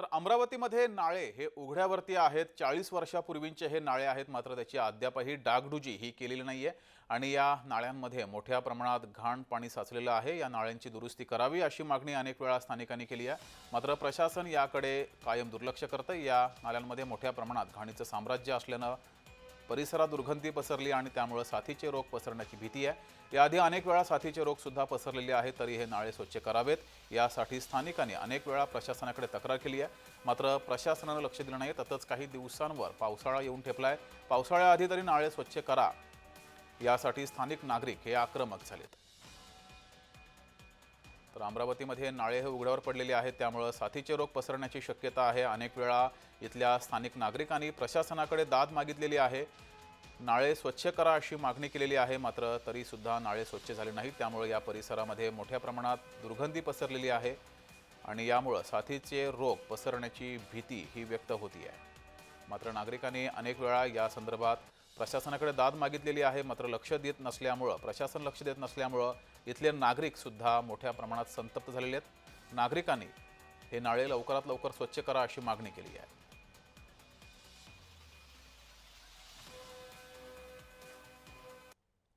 तर अमरावतीमध्ये नाळे हे उघड्यावरती आहेत. चाळीस वर्षापूर्वींचे हे नाळे आहेत. मात्र त्याची अद्यापही डागडुजी ही केलेली नाही आहे आणि या नाळ्यांमध्ये मोठ्या प्रमाणात घाण पाणी साचलेलं आहे. या नाळ्यांची दुरुस्ती करावी अशी मागणी अनेक वेळा स्थानिकांनी केली आहे. मात्र प्रशासन याकडे कायम दुर्लक्ष करतं या नाल्यांमध्ये मोठ्या प्रमाणात घाणीचं साम्राज्य असल्यानं परिसरात दुर्गंधी पसरली आणि त्यामुळे साथीचे रोग पसरण्याची भीती आहे. याआधी अनेक वेळा साथीचे रोग सुद्धा पसरलेले आहेत तरी हे नाळे स्वच्छ करावेत. यासाठी स्थानिकांनी अनेक वेळा प्रशासनाकडे तक्रार केली आहे. मात्र प्रशासनानं लक्ष दिलं नाही तसंच काही दिवसांवर पावसाळा येऊन ठेपलाय. पावसाळ्याआधी तरी नाळे स्वच्छ करा. यासाठी स्थानिक नागरिक हे आक्रमक झालेत. तर अमरावतीमध्ये नाळे हे उघड्यावर पडलेले आहेत. त्यामुळं साथीचे रोग पसरण्याची शक्यता आहे. अनेक वेळा इथल्या स्थानिक नागरिकांनी प्रशासनाकडे दाद मागितलेली आहे. नाळे स्वच्छ करा अशी मागणी केलेली आहे. मात्र तरीसुद्धा नाळे स्वच्छ झाले नाहीत. त्यामुळे या परिसरामध्ये मोठ्या प्रमाणात दुर्गंधी पसरलेली आहे आणि यामुळं साथीचे रोग पसरण्याची भीती ही व्यक्त होती आहे मात्र नागरिकांनी अनेक वेळा या संदर्भात प्रशासनाकडे दाद मागितलेली आहे मात्र लक्ष देत नसल्यामुळं प्रशासन लक्ष देत नसल्यामुळं इथले नागरिकसुद्धा मोठ्या प्रमाणात संतप्त झालेले आहेत. नागरिकांनी हे नाळे लवकरात लवकर स्वच्छ करा अशी मागणी केली आहे.